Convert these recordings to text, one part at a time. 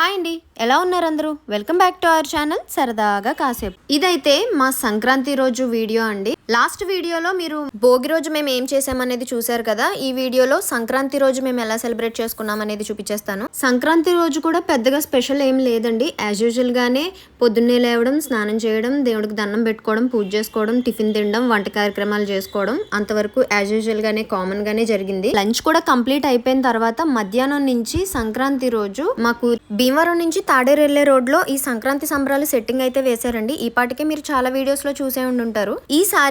Hi అండి. ఎలా ఉన్నారు అందరూ? Welcome back to our channel సరదాగా కాసేపు. ఇదైతే మా సంక్రాంతి రోజు వీడియో అండి. లాస్ట్ వీడియోలో మీరు భోగి రోజు మేము ఏం చేసామనేది చూసారు కదా. ఈ వీడియోలో సంక్రాంతి రోజు మేము ఎలా సెలబ్రేట్ చేసుకున్నాం అనేది చూపించేస్తాను. సంక్రాంతి రోజు కూడా పెద్దగా స్పెషల్ ఏం లేదండి. యాజ్ యూజువల్గానే పొద్దున్నే లేవడం స్నానం చేయడం దేవుడికి దండం పెట్టుకోవడం పూజ చేసుకోవడం టిఫిన్ తినడం వంట కార్యక్రమాలు చేసుకోవడం అంతవరకు యాజ్ యూజువల్గానే గానే కామన్ గానే జరిగింది. లంచ్ కూడా కంప్లీట్ అయిపోయిన తర్వాత మధ్యాహ్నం నుంచి సంక్రాంతి రోజు మాకు భీమవరం నుంచి తాడేరెల్లే రోడ్ రోడ్లో ఈ సంక్రాంతి సంబరాలు సెట్టింగ్ అయితే వేశారండి. ఈ పాటికే మీరు చాలా వీడియోస్లో చూసే ఉండి ఉంటారు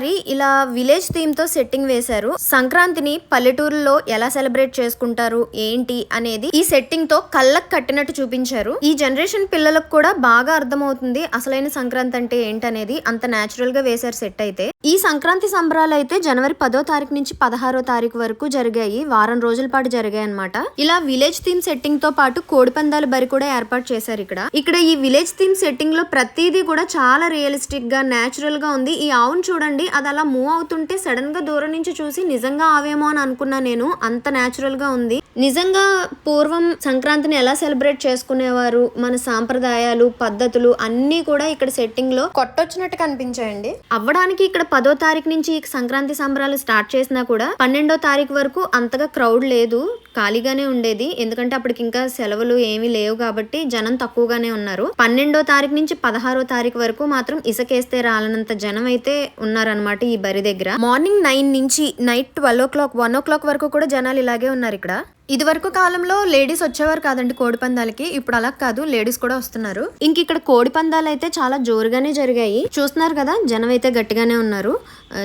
ఈసారి ఇలా విలేజ్ థీమ్తో సెట్టింగ్ వేశారు. సంక్రాంతిని పల్లెటూరులో ఎలా సెలబ్రేట్ చేసుకుంటారు ఏంటి అనేది ఈ సెట్టింగ్తో కళ్ళకు కట్టినట్టు చూపించారు. ఈ జనరేషన్ పిల్లలకు కూడా బాగా అర్థమవుతుంది అసలైన సంక్రాంతి అంటే ఏంటనేది అంత న్యాచురల్గా వేశారు సెట్ అయితే. ఈ సంక్రాంతి సంబరాలు అయితే జనవరి పదో తారీఖు నుంచి పదహారో తారీఖు వరకు జరిగాయి. వారం రోజుల పాటు జరిగాయి అనమాట ఇలా విలేజ్ థీమ్ సెట్టింగ్తో పాటు కోడి పందాల బరి కూడా ఏర్పాటు చేశారు ఇక్కడ. ఇక్కడ ఈ విలేజ్ థీమ్ సెట్టింగ్లో ప్రతిదీ కూడా చాలా రియలిస్టిక్గా నేచురల్గా ఉంది. ఈ ఆవును చూడండి అది అలా మూవ్ అవుతుంటే సడన్గా దూరం నుంచి చూసి నిజంగా ఆవేమో అని అనుకున్నా నేను. అంత నేచురల్గా ఉంది. నిజంగా పూర్వం సంక్రాంతిని ఎలా సెలబ్రేట్ చేసుకునేవారు? మన సాంప్రదాయాలు పద్ధతులు అన్నీ కూడా ఇక్కడ సెట్టింగ్లో కొట్టొచ్చినట్టు కనిపించాయండి. అవ్వడానికి ఇక్కడ పదో తారీఖు నుంచి సంక్రాంతి సంబరాలు స్టార్ట్ చేసినా కూడా పన్నెండో తారీఖు వరకు అంతగా క్రౌడ్ లేదు. ఖాళీగానే ఉండేది. ఎందుకంటే అప్పటికి ఇంకా సెలవులు ఏమీ లేవు కాబట్టి జనం తక్కువగానే ఉన్నారు. పన్నెండో తారీఖు నుంచి పదహారో తారీఖు వరకు మాత్రం ఇసకేస్తే రాలనంత జనం అయితే ఉన్నారనమాట ఈ బరి దగ్గర. మార్నింగ్ నైన్ నుంచి night twelve o'clock one o'clock వరకు కూడా జనాలు ఇలాగే ఉన్నారు ఇక్కడ. ఇదివరకు కాలంలో లేడీస్ వచ్చేవారు కాదండి కోడి పందాలకి. ఇప్పుడు అలా కాదు లేడీస్ కూడా వస్తున్నారు. ఇంక ఇక్కడ కోడి పందాలు అయితే చాలా జోరుగానే జరిగాయి. చూస్తున్నారు కదా జనం అయితే గట్టిగానే ఉన్నారు.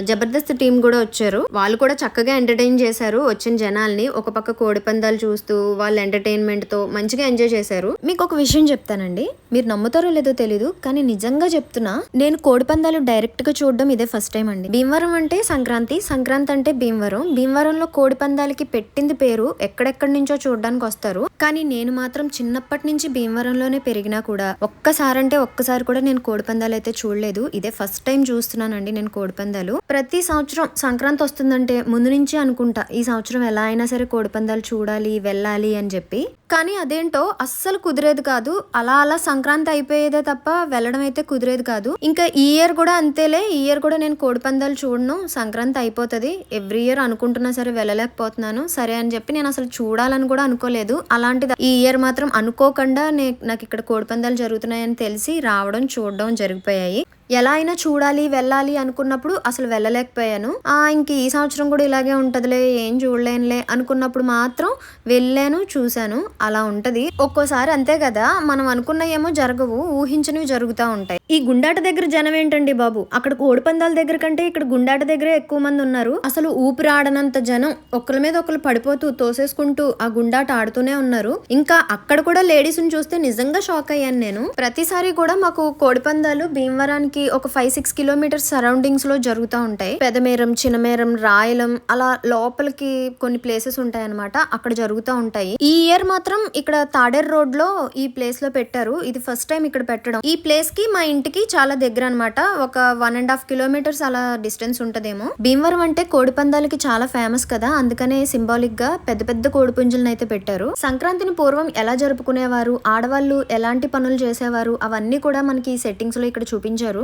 జబర్దస్త్ టీం కూడా వచ్చారు. వాళ్ళు కూడా చక్కగా ఎంటర్టైన్ చేశారు వచ్చిన జనాల్ని. ఒక పక్క కోడి పందాలు చూస్తూ వాళ్ళ ఎంటర్టైన్మెంట్తో మంచిగా ఎంజాయ్ చేశారు. మీకు ఒక విషయం చెప్తానండి. మీరు నమ్ముతారో లేదో తెలీదు కానీ నిజంగా చెప్తున్నా నేను కోడి పందాలు డైరెక్ట్గా చూడడం ఇదే ఫస్ట్ టైం అండి. భీమవరం అంటే సంక్రాంతి. సంక్రాంతి అంటే భీమవరం. భీమవరంలో కోడి పందాలకి పెట్టింది పేరు ఎక్కడెక్కడి నుంచో చూడడానికి వస్తారు. కానీ నేను మాత్రం చిన్నప్పటి నుంచి భీమవరంలోనే పెరిగినా కూడా ఒక్కసారంటే ఒక్కసారి కూడా నేను కోడిపందాలు అయితే చూడలేదు. ఇదే ఫస్ట్ టైం చూస్తున్నానండి నేను కోడిపందాలు ప్రతి సంవత్సరం సంక్రాంతి వస్తుందంటే ముందు నుంచి అనుకుంటా ఈ సంవత్సరం ఎలా అయినా సరే కోడిపందాలు చూడాలి వెళ్ళాలి అని చెప్పి. కానీ అదేంటో అస్సలు కుదిరేది కాదు. అలా అలా సంక్రాంతి అయిపోయేదే తప్ప వెళ్ళడం అయితే కుదిరేది కాదు. ఇంకా ఈ ఇయర్ కూడా అంతేలే. ఈ ఇయర్ కూడా నేను కోడిపందాలు చూడను. సంక్రాంతి అయిపోతుంది. ఎవ్రీ ఇయర్ అనుకుంటున్నా సరే వెళ్ళలేకపోతున్నాను. సరే అని చెప్పి నేను అసలు చూడాలని కూడా అనుకోలేదు. అలాంటిది ఈ ఇయర్ మాత్రం అనుకోకుండా నాకు ఇక్కడ కోడిపందాలు జరుగుతున్నాయని తెలిసి రావడం చూడడం జరిగిపోయాయి. ఎలా అయినా చూడాలి వెళ్ళాలి అనుకున్నప్పుడు అసలు వెళ్ళలేకపోయాను. ఆ ఇంక ఈ సంవత్సరం కూడా ఇలాగే ఉంటుందిలే ఏం చూడలేనులే అనుకున్నప్పుడు మాత్రం వెళ్ళాను చూశాను. అలా ఉంటుంది. ఒక్కోసారి అంతే కదా మనం అనుకున్నయేమో జరగవు ఊహించినవి జరుగుతూ ఉంటాయి. ఈ గుండాట దగ్గర జనం ఏంటండి బాబు? అక్కడ కోడిపందాల దగ్గర కంటే ఇక్కడ గుండాట దగ్గరే ఎక్కువ మంది ఉన్నారు. అసలు ఊపిరి ఆడనంత జనం ఒకరి మీద ఒకరు పడిపోతూ తోసేసుకుంటూ ఆ గుండాట ఆడుతూనే ఉన్నారు. ఇంకా అక్కడ కూడా లేడీస్ని చూస్తే నిజంగా షాక్ అయ్యాను నేను. ప్రతిసారి కూడా మాకు కోడిపందాలు భీమవరానికి మనకి ఒక ఫైవ్ సిక్స్ కిలోమీటర్స్ సరౌండింగ్స్లో జరుగుతూ ఉంటాయి. పెదమేరం చిన్నమేరం రాయలం అలా లోపలికి కొన్ని ప్లేసెస్ ఉంటాయి అనమాట అక్కడ జరుగుతూ ఉంటాయి. ఈ ఇయర్ మాత్రం ఇక్కడ తాడేర్ రోడ్లో ఈ ప్లేస్లో పెట్టారు. ఇది ఫస్ట్ టైం ఇక్కడ పెట్టడం. ఈ ప్లేస్కి మా ఇంటికి చాలా దగ్గర అనమాట ఒక వన్ అండ్ హాఫ్ కిలోమీటర్స్ అలా డిస్టెన్స్ ఉంటదేమో. భీమవరం అంటే కోడి పందాలకి చాలా ఫేమస్ కదా. అందుకనే సింబాలిక్గా పెద్ద పెద్ద కోడి పుంజులను అయితే పెట్టారు. సంక్రాంతిని పూర్వం ఎలా జరుపుకునేవారు? ఆడవాళ్ళు ఎలాంటి పనులు చేసేవారు? అవన్నీ కూడా మనకి సెట్టింగ్స్లో ఇక్కడ చూపించారు.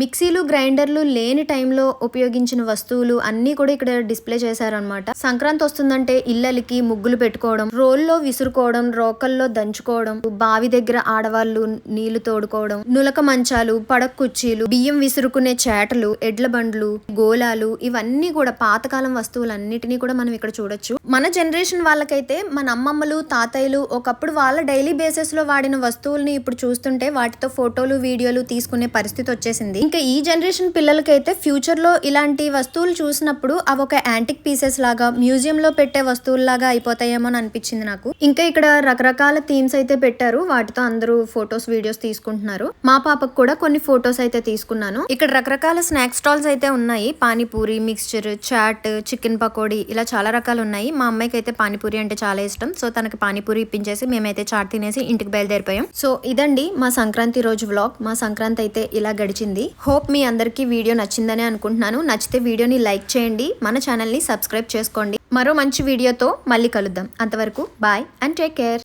మిక్సీలు గ్రైండర్లు లేని టైంలో ఉపయోగించిన వస్తువులు అన్ని కూడా ఇక్కడ డిస్ప్లే చేశారనమాట సంక్రాంతి వస్తుందంటే ఇళ్ళకి ముగ్గులు పెట్టుకోవడం రోల్లో విసురుకోవడం రోకల్లో దంచుకోవడం బావి దగ్గర ఆడవాళ్ళు నీళ్ళు తోడుకోవడం నులక మంచాలు పడక కుర్చీలు బియ్యం విసురుకునే చేటలు ఎడ్ల బండ్లు గోలాలు ఇవన్నీ కూడా పాతకాలం వస్తువులన్నిటినీ కూడా మనం ఇక్కడ చూడొచ్చు. మన జనరేషన్ వాళ్ళకైతే మన అమ్మమ్మలు తాతయ్యలు ఒకప్పుడు వాళ్ళ డైలీ బేసిస్లో వాడిన వస్తువుల్ని ఇప్పుడు చూస్తుంటే వాటితో ఫోటోలు వీడియోలు తీసుకునే పరిస్థితి వచ్చేసింది. ఇంకా ఈ జనరేషన్ పిల్లలకైతే ఫ్యూచర్లో ఇలాంటి వస్తువులు చూసినప్పుడు అవి ఒక యాంటిక్ పీసెస్ లాగా మ్యూజియం లో పెట్టే వస్తువుల్లాగా అయిపోతాయేమో అని అనిపించింది నాకు. ఇంకా ఇక్కడ రకరకాల థీమ్స్ అయితే పెట్టారు. వాటితో అందరూ ఫొటోస్ వీడియోస్ తీసుకుంటున్నారు. మా పాపకు కూడా కొన్ని ఫొటోస్ అయితే తీసుకున్నాను. ఇక్కడ రకరకాల స్నాక్ స్టాల్స్ అయితే ఉన్నాయి. పానీపూరి మిక్స్చర్ చాట్ చికెన్ పకోడీ ఇలా చాలా రకాలు ఉన్నాయి. మా అమ్మాయికి అయితే పానీపూరి అంటే చాలా ఇష్టం. సో తనకి పానీపూరి ఇప్పించేసి మేమైతే చాట్ తినేసి ఇంటికి బయలుదేరిపోయాం. సో ఇదండి మా సంక్రాంతి రోజు వ్లాగ్. మా సంక్రాంతి అయితే ఇలా గడిచింది. హోప్ మీ అందరికీ వీడియో నచ్చిందని అనుకుంటున్నాను. నచ్చితే వీడియోని లైక్ చేయండి. మన ఛానల్ని సబ్స్క్రైబ్ చేసుకోండి. మరో మంచి వీడియోతో మళ్ళీ కలుద్దాం. అంతవరకు బాయ్ అండ్ టేక్ కేర్.